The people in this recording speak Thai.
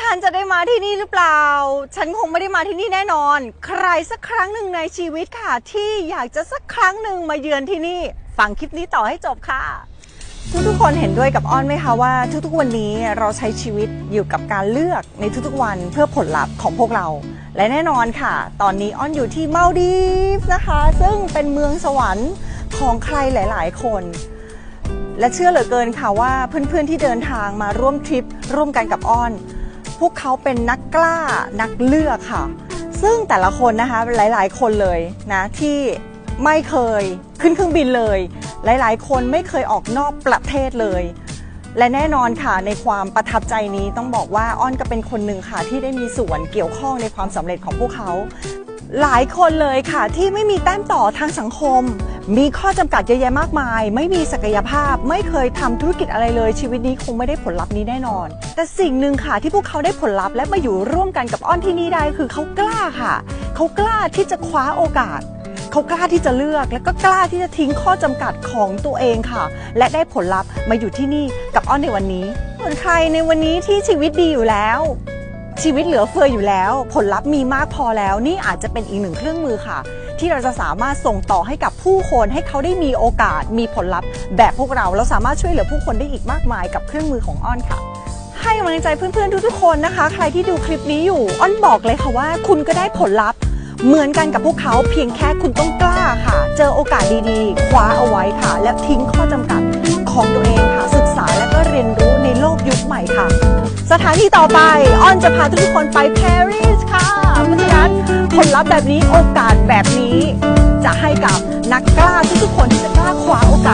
ฉันจะได้มาที่นี่หรือเปล่า ฉันคงไม่ได้มาที่นี่แน่นอน ใครสักครั้งหนึ่งในชีวิตค่ะ ที่อยากจะสักครั้งหนึ่งมาเยือนที่นี่ ฟังคลิปนี้ต่อให้จบค่ะ ทุกๆคนเห็นด้วยกับอ้อนไหมคะว่า ทุกๆวันนี้เราใช้ชีวิตอยู่กับการเลือกในทุกๆวันเพื่อผลลัพธ์ของพวกเรา และแน่นอนค่ะ ตอนนี้อ้อนอยู่ที่มาดีฟนะคะ ซึ่งเป็นเมืองสวรรค์ของใครหลาย ๆ คนและเชื่อเหลือเกินค่ะว่าเพื่อนๆที่เดินทางมาร่วมทริปร่วมกันกับอ้อน พวกเขาเป็นนักกล้านักเลือกค่ะ ซึ่งแต่ละคนนะคะหลาย ๆ คนเลยนะที่ไม่เคยขึ้นเครื่องบินเลย หลาย ๆ คนไม่เคยออกนอกประเทศเลย และแน่นอนค่ะในความประทับใจนี้ต้องบอกว่าอ้อนก็เป็นคนหนึ่งค่ะที่ได้มีส่วนเกี่ยวข้องในความสำเร็จของพวกเขา หลายคนเลยค่ะที่ไม่มีแต้มต่อทางสังคม มีข้อจำกัดเยอะแยะมากมาย ไม่มีศักยภาพ ไม่เคยทำธุรกิจอะไรเลย ชีวิตนี้คงไม่ได้ผลลัพธ์นี้แน่นอน แต่สิ่งหนึ่งค่ะที่พวกเขาได้ผลลัพธ์และมาอยู่ร่วมกันกับอ้อนที่นี่ได้คือเขากล้าค่ะ เขากล้าที่จะคว้าโอกาสเขากล้าที่จะเลือกและก็กล้าที่จะทิ้งข้อจำกัดของตัวเองค่ะ และได้ผลลัพธ์มาอยู่ที่นี่กับอ้อนในวันนี้ส่วนใครในวันนี้ที่ชีวิตดีอยู่แล้ว ชีวิตเหลือเฟืออยู่แล้ว ผลลัพธ์มีมากพอแล้ว นี่อาจจะเป็นอีกหนึ่งเครื่องมือค่ะ ที่เราจะสามารถส่งต่อให้กับผู้คนให้เขาได้มีโอกาส มีผลลัพธ์ แบบพวกเราเราสามารถช่วยเหลือผู้คนได้อีกมากมายกับเครื่องมือของอ้อนค่ะให้กำลังใจเพื่อนๆทุกๆคนนะคะ ใครที่ดูคลิปนี้อยู่อ้อนบอกเลยค่ะว่า คุณก็ได้ผลลัพธ์ เหมือนกันกับพวกเขาเพียงแค่คุณต้องกล้าค่ะ เจอโอกาสดีๆ คว้าเอาไว้ค่ะ และทิ้งข้อจำกัดของตัวเองค่ะศึกษาและก็เรียน สถานที่ต่อไป อ้อนจะพาทุกคนไปปารีสค่ะเพราะฉะนั้นผลลัพธ์แบบนี้โอกาสแบบนี้ จะให้กับนักกล้าทุกๆคนที่จะกล้าคว้าโอกาส